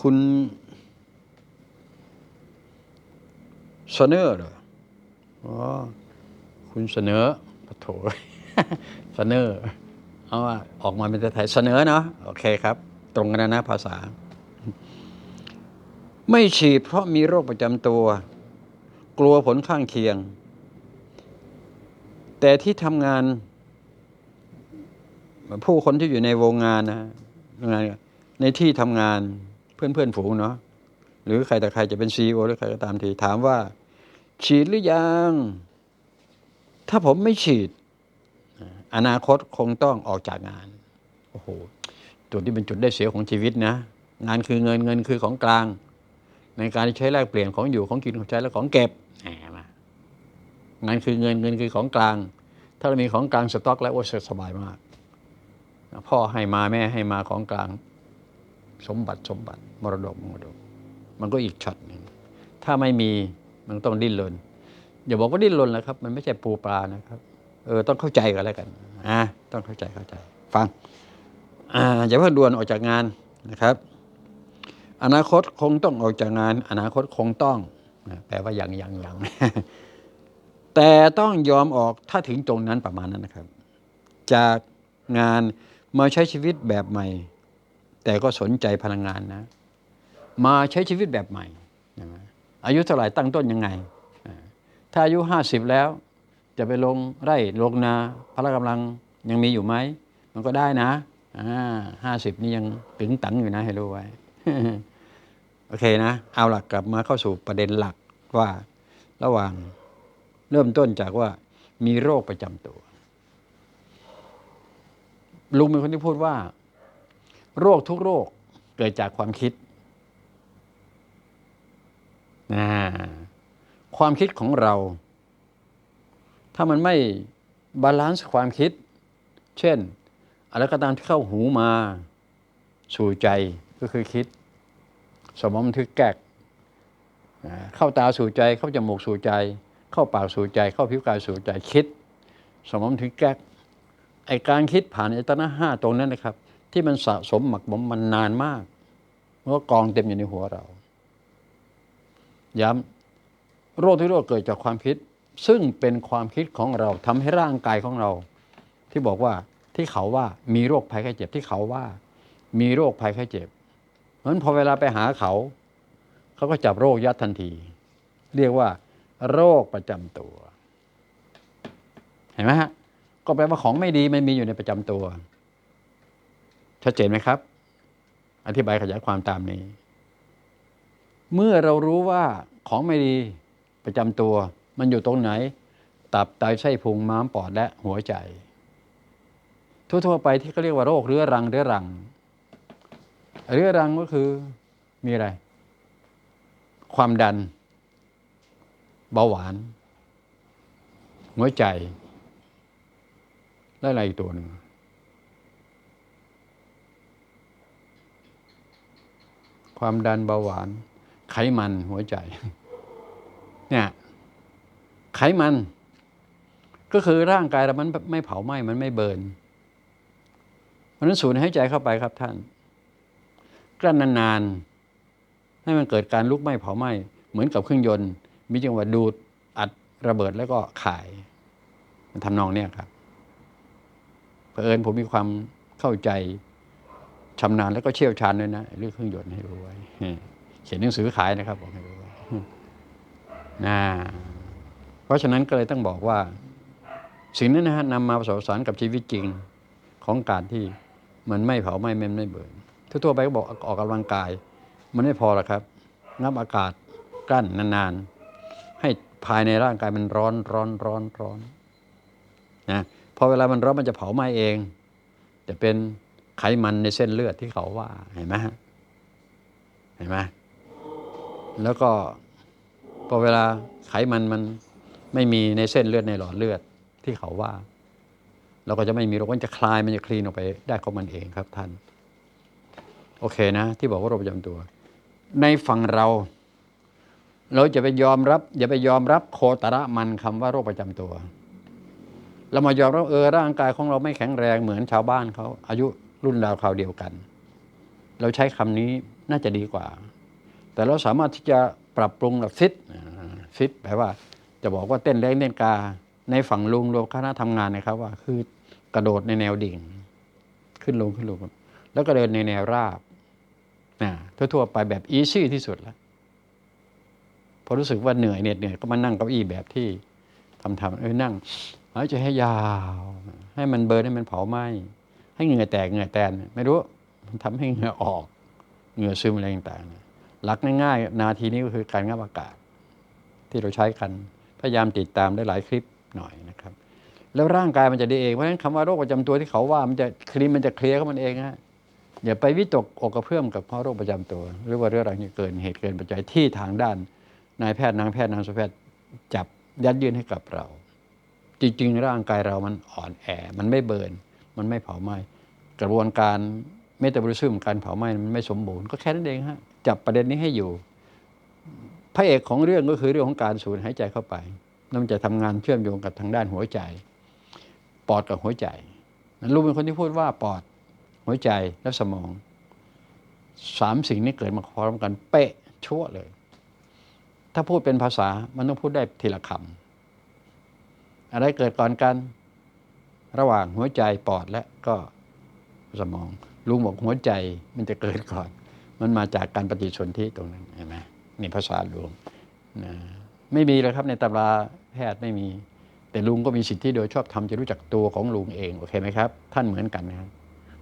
คุณเสนอเหรออ๋อคุณเสนอปะโถเสนอเอาว่าออกมาเป็นไทยเสนอเนาะโอเคครับ ตรงกันนะนะภาษา ไม่ฉีดเพราะมีโรคประจำตัว กลัวผลข้างเคียง แต่ที่ทำงาน ผู้คนที่อยู่ในวงงานนะงานในที่ทำงาน เพื่อนเพื่อนๆฝูงเนาะหรือใครแต่ใครจะเป็นซีอหรือใครก็ตามทีถามว่า ฉีดหรือยัง ถ้าผมไม่ฉีด อนาคตคงต้องออกจากงานโอ้โหจุดที่เป็นจุดได้เสียของชีวิตนะ งานคือเงินเงินคือของกลาง ในการใช้แลกเปลี่ยนของอยู่ของกินของใช้และของเก็บงานคือเงินเงินคือของกลาง ถ้าเรามีของกลางสต็อก แล้วโอ้สบายมากพ่อให้มาแม่ให้มาของกลาง สมบัติสมบัติ มรดกมรดก มันก็อีกช็อตหนึ่งถ้าไม่มีมันต้องดิ้นรนอย่าบอกว่าดิ้นรนแล้วครับ มันไม่ใช่ปูปลานะครับเออต้องเข้าใจกันแล้วกันอ่าต้องเข้าใจเข้าใจ ฟังอ่าอย่าเพิ่งด่วนออกจากงานนะครับ อนาคตคงต้องออกจากงาน อนาคตคงต้องนะแปลว่าอย่างอย่างอย่างแต่ต้องยอมออกถ้าถึงตรงนั้นประมาณนั้นนะครับ จากงานมาใช้ชีวิตแบบใหม่ แต่ก็สนใจพลังงานนะ มาใช้ชีวิตแบบใหม่ อายุเท่าไหร่ตั้งต้นยังไง ถ้าอายุห้าสิบแล้ว จะไปลงไร่ลงนาพละกำลังยังมีอยู่ไหม มันก็ได้นะห้าสิบนี่ยังถึงตังอยู่นะให้รู้ไว้ โอเคนะ เอาหลักกลับมาเข้าสู่ประเด็นหลักว่าระหว่างเริ่มต้นจากว่ามีโรคประจำตัว ลุงเป็นคนที่พูดว่า โรคทุกโรคเกิดจากความคิดนะความคิดของเรา ถ้ามันไม่บาลานซ์ความคิด เช่น อะไรก็ตามที่เข้าหูมาสู่ใจก็คือคิด สมองบันทึกแกกเข้าตาสู่ใจ เข้าจมูกสู่ใจ เข้าปากสู่ใจ เข้าผิวกายสู่ใจคิด สมองบันทึกแกกไอการคิดผ่านไอตนะห้าตรงนั้นนะครับ ที่มันสะสมหมักหมมมันนานมากมันก็กองเต็มอยู่ในหัวเรา ย้ำโรคที่โรคเกิดจากความคิด ซึ่งเป็นความคิดของเราทำให้ร่างกายของเรา ที่บอกว่าที่เขาว่ามีโรคภัยไข้เจ็บที่เขาว่า มีโรคภัยไข้เจ็บเพราะฉะนั้นพอเวลาไปหาเขา เขาก็จับโรคยัดทันที เรียกว่า โรคประจำตัว เห็นไหมฮะก็แปลว่าของไม่ดีไม่มีอยู่ในประจำตัว ชัดเจนไหมครับ อธิบายขยายความตามนี้ เมื่อเรารู้ว่าของไม่ดีประจำตัวมันอยู่ตรงไหน ตับไตไส้พุงม้ามปอดและหัวใจ ทั่วๆไปที่เขาเรียกว่าโรคเรื้อรังเรื้อรัง เรื้อรังก็คือมีอะไร ความดัน เบาหวาน หัวใจ และอะไรอีกตัวหนึ่ง ความดันเบาหวาน ไขมันหัวใจ เนี่ย ไขมัน ก็คือร่างกายเรามันไม่เผาไหม้มันไม่เบิร์นเพราะฉะนั้นสูดหายใจเข้าไปครับท่านกลั้นนานๆ ให้มันเกิดการลุกไหม้เผาไหม้เหมือนกับเครื่องยนต์ มีจังหวะดูดอัดระเบิดแล้วก็ขาย มันทำนองเนี้ยครับเผอิญผมมีความเข้าใจ ชำนาญแล้วก็เชี่ยวชาญด้วยนะเรื่องเครื่องยนต์ให้รู้ไว้เขียนหนังสือขายนะครับบอกให้รู้ไว้นะเพราะฉะนั้นก็เลยต้องบอกว่า สิ่งนั้นนะฮะนำมาผสมผสานกับชีวิตจริงของการที่มันไม่เผาไหม้มันไม่เบิร์นทั่วไปก็บอกออกกำลังกาย มันไม่พอหรอกครับงับอากาศกลั้นนานๆ ให้ภายในร่างกายมันร้อนร้อนร้อนร้อนนะพอเวลามันร้อนมันจะเผาไหม้เองจะเป็น ไขมันในเส้นเลือดที่เขาว่าเห็นไหมเห็นไหมแล้วก็พอเวลาไขมันมันไม่มีในเส้นเลือดในหลอดเลือดที่เขาว่า เราก็จะไม่มีโรคมันจะคลายมันจะคลีนออกไปได้ของมันเองครับท่าน โอเคนะ ที่บอกว่าโรคประจำตัว ในฝั่งเรา เราจะไปยอมรับ อย่าไปยอมรับโคตระมันคำว่าโรคประจำตัวเรามายอมรับเออร่างกายของเราไม่แข็งแรงเหมือนชาวบ้านเขาอายุ รุ่นราวคราวเดียวกัน เราใช้คำนี้น่าจะดีกว่า แต่เราสามารถที่จะปรับปรุงแบบฟิตฟิตแปลว่าจะบอกว่าเต้นแรงเต้นกา ในฝั่งลุงรวมคณะทำงานนะครับว่า คือกระโดดในแนวดิ่ง ขึ้นลงขึ้นลงแล้วก็เดินในแนวราบนะทั่วๆไปแบบอีซี่ที่สุดแล้วพอรู้สึกว่าเหนื่อยเหน็ดเหนื่อยก็มานั่งเก้าอี้แบบที่ทำทำเออนั่งหายใจให้ยาว ให้มันเบิร์นให้มันเผาไหม้ ให้เหงื่อแตกเหงื่อแตนไม่รู้มันทำให้เหงื่อออก เหงื่อซึมอะไรต่างๆหลักง่ายๆ นาทีนี้ก็คือการงับอากาศ ที่เราใช้กันพยายามติดตามได้หลายคลิปหน่อยนะครับ แล้วร่างกายมันจะดีเองเพราะฉะนั้นคำว่าโรคประจำตัวที่เขาว่ามันจะคลีนมันจะเคลียร์ของมันเองฮะอย่าไปวิตกอกกระเพื่อมกับเพราะโรคประจำตัว หรือว่าเรื่องอะไรที่เกินเหตุเกินปัจจัยที่ทางด้านนายแพทย์นางแพทย์นางสุแพทย์จับยัดยื่นให้กับเรา จริง ๆ ร่างกายเรามันอ่อนแอมันไม่เบิร์น มันไม่เผาไหม้กระบวนการเมตาบอลิซึมการเผาไหม้มันไม่สมบูรณ์ก็แค่นั้นเองฮะจับประเด็นนี้ให้อยู่ พระเอกของเรื่องก็คือเรื่องของการสูดหายใจเข้าไปแล้วมันจะทำงานเชื่อมโยงกับทางด้านหัวใจ ปอดกับหัวใจนั้นรู้เป็นคนที่พูดว่าปอดหัวใจและสมองสามสิ่งนี้เกิดมาพร้อมกันเป๊ะชั่วเลย ถ้าพูดเป็นภาษามันต้องพูดได้ทีละคำอะไรเกิดก่อนกัน ระหว่างหัวใจปอดและก็สมอง ลุงบอกหัวใจมันจะเกิดก่อน มันมาจากการปฏิสนธิตรงนั้นเห็นไหมนี่ภาษาลุงนะไม่มีเลยครับในตำราแพทย์ไม่มี แต่ลุงก็มีสิทธิโดยชอบทำจะรู้จักตัวของลุงเองโอเคไหมครับ ท่านเหมือนกันนะครับ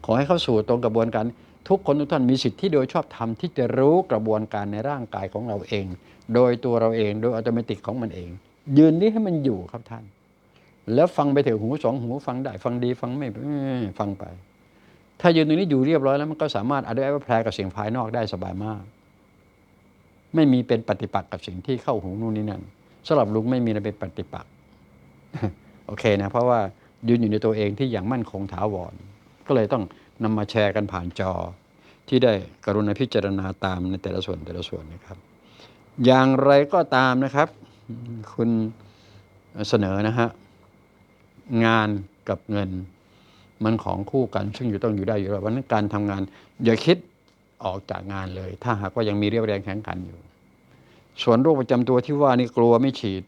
ขอให้เข้าสู่ตรงกระบวนการทุกคนทุกท่านมีสิทธิโดยชอบทำที่จะรู้กระบวนการในร่างกายของเราเอง โดยตัวเราเองโดยอัตโนมัติของมันเอง ยืนนี้ให้มันอยู่ครับท่าน แล้วฟังไปเถอะหูสองหูฟังได้ ฟังดีฟังไม่ฟังไป ถ้ายืนตรงนี้อยู่เรียบร้อยแล้วมันก็สามารถอธิบายว่าแพรกับเสียงภายนอกได้สบายมาก ไม่มีเป็นปฏิปักษ์กับสิ่งที่เข้าหูนู่นนี่นั่นสำหรับลุงไม่มีอะไรเป็นปฏิปักษ์โอเคนะ เพราะว่ายืนอยู่ในตัวเองที่อย่างมั่นคงถาวร ก็เลยต้องนำมาแชร์กันผ่านจอ ที่ได้กรุณาพิจารณาตามในแต่ละส่วนแต่ละส่วนนะครับ อย่างไรก็ตามนะครับ คุณเสนอนะฮะ งานกับเงิน มันของคู่กัน ซึ่งอยู่ต้องอยู่ได้อยู่แล้ววันนั้นการทำงาน อย่าคิดออกจากงานเลย ถ้าหากว่ายังมีเรี่ยวแรงแข็งขันอยู่ ส่วนโรคประจำตัวที่ว่านี่กลัวไม่ฉีด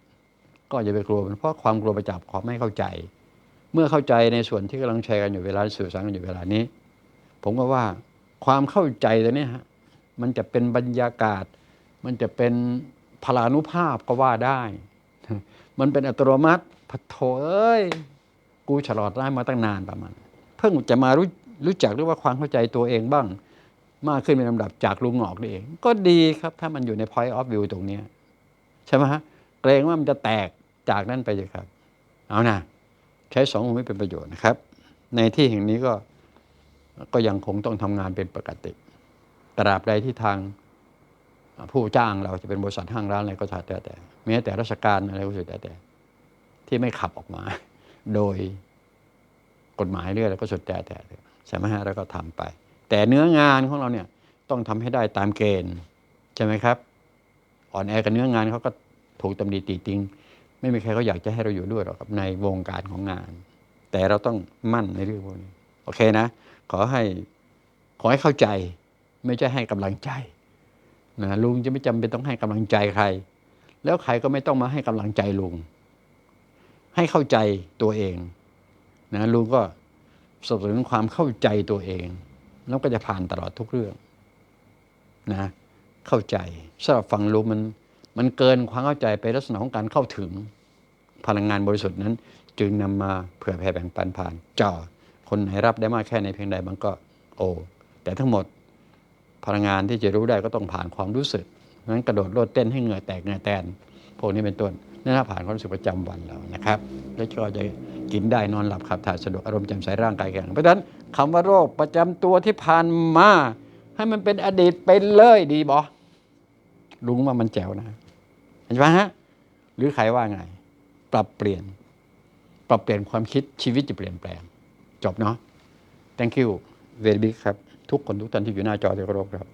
ก็อย่าไปกลัวมันเพราะความกลัวประจับความไม่เข้าใจ เมื่อเข้าใจในส่วนที่กำลังแชร์กันอยู่เวลาสื่อสารกันอยู่เวลานี้ ผมก็ว่าความเข้าใจตัวนี้ฮะมันจะเป็นบรรยากาศ มันจะเป็นพลานุภาพก็ว่าได้ มันเป็นอัตโนมัติ พะโถเอ้ย กูฉลอดได้มาตั้งนานประมาณ เพิ่งจะมารู้รู้จักหรือว่าความเข้าใจตัวเองบ้าง มากขึ้นเป็นลำดับจากลุงหงอกนี่เอง ก็ดีครับถ้ามันอยู่ใน point of view ตรงนี้ใช่ไหมฮะเกรงว่ามันจะแตกจากนั้นไปเลยครับ เอานะใช้สองหูไม่เป็นประโยชน์นะครับ ในที่แห่งนี้ก็ก็ยังคงต้องทำงานเป็นปกติตราบใดที่ทางผู้จ้างเราจะเป็นบริษัทห้างร้านอะไรก็ตามแต่แต่แม้แต่ราชการอะไรก็สุดแต่แต่ ที่ไม่ขับออกมา โดยกฎหมายเรื่อยแล้วก็สุดแต่แต่ใช่ไหมฮะแล้วก็ทำไป แต่เนื้องานของเราเนี่ยต้องทำให้ได้ตามเกณฑ์ใช่ไหมครับ อ่อนแอกับเนื้องานเขาก็ถูกตำหนิตีติงไม่มีใครเขาอยากจะให้เราอยู่ด้วยหรอกครับในวงการของงาน แต่เราต้องมั่นในเรื่องพวกนี้โอเคนะ ขอให้ขอให้เข้าใจ ไม่ใช่ให้กำลังใจนะลุงจะไม่จำเป็นต้องให้กำลังใจใคร แล้วใครก็ไม่ต้องมาให้กำลังใจลุง ให้เข้าใจตัวเองนะลุงก็สนับสนุนความเข้าใจตัวเอง แล้วก็จะผ่านตลอดทุกเรื่องนะเข้าใจสำหรับฟังลุงมันมันเกินความเข้าใจไปลักษณะของการเข้าถึงพลังงานบริสุทธิ์นั้น จึงนำมาเผื่อแผ่แบ่งปันผ่านจอคนไหนรับได้มากแค่ไหนเพียงใดมันก็โอแต่ทั้งหมดพลังงานที่จะรู้ได้ก็ต้องผ่านความรู้สึกนั้นกระโดดโลดเต้นให้เหงื่อแตกเหงื่อแตนพวกนี้เป็นต้น นั่นผ่านความรู้สึกประจำวันเรานะครับแล้วก็จะกินได้นอนหลับขับถ่ายสะดวกอารมณ์แจ่มใสร่างกายแข็งเพราะฉะนั้นคำว่าโรคประจำตัวที่ผ่านมาให้มันเป็นอดีตไปเลยดีบอลุงว่ามันแจ๋วนะเห็นไหมฮะหรือใครว่าไง ปรับเปลี่ยน ปรับเปลี่ยนความคิดชีวิตจะเปลี่ยนแปลง จบเนาะ thank you very big ครับ ทุกคนทุกท่านที่อยู่หน้าจอที่เคารพครับ